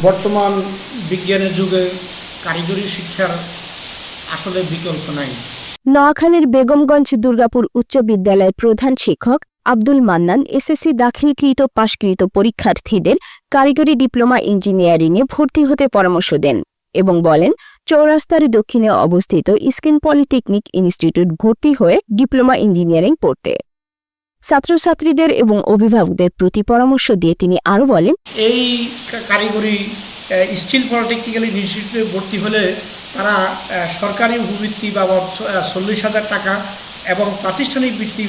বর্তমান বিজ্ঞানের যুগে কারিগরি শিক্ষার আসলে বিকল্প নাই। নোয়াখালীর বেগমগঞ্জ দুর্গাপুর উচ্চ বিদ্যালয়ের প্রধান শিক্ষক আব্দুল মান্নান এসএসসি দাখিলকৃত পাশকৃত পরীক্ষার্থীদের কারিগরি ডিপ্লোমা ইঞ্জিনিয়ারিংয়ে ভর্তি হতে পরামর্শ দেন এবং বলেন, চৌরাস্তার দক্ষিণে অবস্থিত স্কিন পলিটেকনিক ইনস্টিটিউট ভর্তি হয়ে ডিপ্লোমা ইঞ্জিনিয়ারিং পড়তে। ছাত্রছাত্রীদের এবং অভিভাবকদের প্রতি পরামর্শ দিয়ে তিনি আরও বলেন, এই কারিগরি স্কিল পলিটেকনিক্যাল ইনস্টিটিউটে ভর্তি হলে তারা সরকারি উপবৃত্তি বাবদ চল্লিশ হাজার টাকা এবং প্রাতিষ্ঠানিক বৃত্তি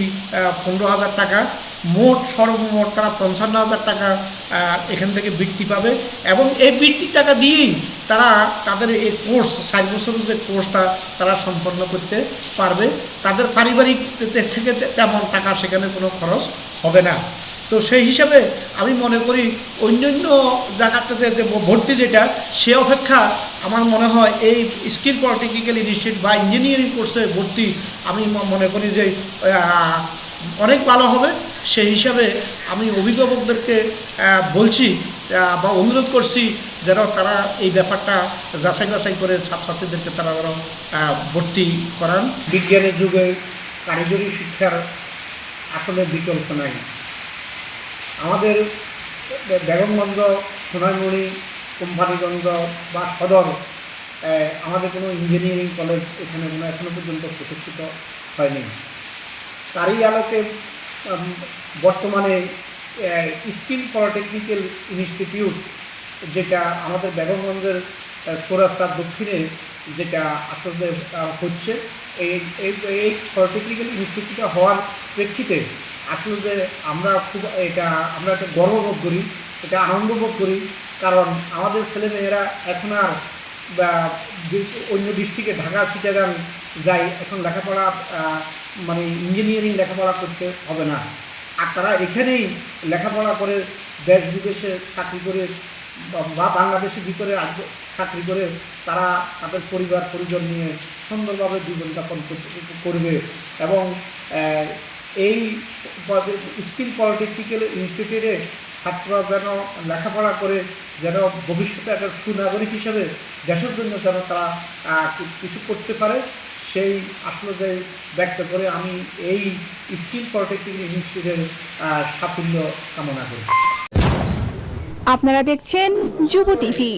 পনেরো হাজার টাকা মোট সর্বমোট তারা পঞ্চান্ন হাজার টাকা এখান থেকে বৃত্তি পাবে। এবং এই বৃত্তির টাকা দিয়েই তারা তাদের এই কোর্স ষাট বছরের যে কোর্সটা তারা সম্পন্ন করতে পারবে। তাদের পারিবারিক থেকে তেমন টাকা সেখানে কোনো খরচ হবে না। তো সেই হিসাবে আমি মনে করি অন্যান্য জায়গাতে যে ভর্তি যেটা, সে অপেক্ষা আমার মনে হয় এই স্কিল পলিটেকনিক্যাল ইনস্টিটিউট বা ইঞ্জিনিয়ারিং কোর্সে ভর্তি আমি মনে করি যে অনেক ভালো হবে। সেই হিসাবে আমি অভিভাবকদেরকে বলছি বা অনুরোধ করছি যেন তারা এই ব্যাপারটা যাচাই বাছাই করে ছাত্রছাত্রীদেরকে তারা যেন ভর্তি করান। বিজ্ঞানের যুগে কারিগরি শিক্ষার আসলে বিকল্প নাই। আমাদের বেগমগঞ্জ সোনাইমণি কোম্পানিগঞ্জ বা সদর আমাদের কোনো ইঞ্জিনিয়ারিং কলেজ এখানে কোনো এখনও পর্যন্ত প্রতিষ্ঠিত হয়নি। তারই আলোকে বর্তমানে স্কিল পলিটেকনিক্যাল ইনস্টিটিউট যেটা আমাদের বেগমগঞ্জের আহ, চৌরাস্তার দক্ষিণে যেটা আসলে হচ্ছে এই এই পলিটেকনিক্যাল ইনস্টিটিউট হওয়ার প্রেক্ষিতে আসলে আমরা খুব এটা আমরা একটা গর্ববোধ করি এটা আনন্দ বোধ করি কারণ আমাদের ছেলেমেয়েরা এখন আর বা অন্য ডিস্ট্রিক্টে ঢাকা চিটাগাং যায়, এখন লেখাপড়া মানে ইঞ্জিনিয়ারিং লেখাপড়া করতে হবে না। আর তারা এখানেই লেখাপড়া করে দেশ বিদেশে চাকরি করে বা- বাংলাদেশের ভিতরে চাকরি করে তারা তাদের পরিবার, পরিজন নিয়ে সুন্দরভাবে জীবনযাপন করবে এবং এই স্কিল পলিটেকনিক্যাল ইনস্টিটিউটে ছাত্ররা যেন লেখাপড়া করে, যেন ভবিষ্যতে একটা সুনাগরিক হিসেবে দেশের জন্য যেন তারা কিছু করতে পারে, সেই আসলে যে ব্যক্ত করে আমি এই স্কিল প্রটেক্টিং ইনস্টিটিউটের সাফল্য কামনা করি। আপনারা দেখছেন যুব টিভি।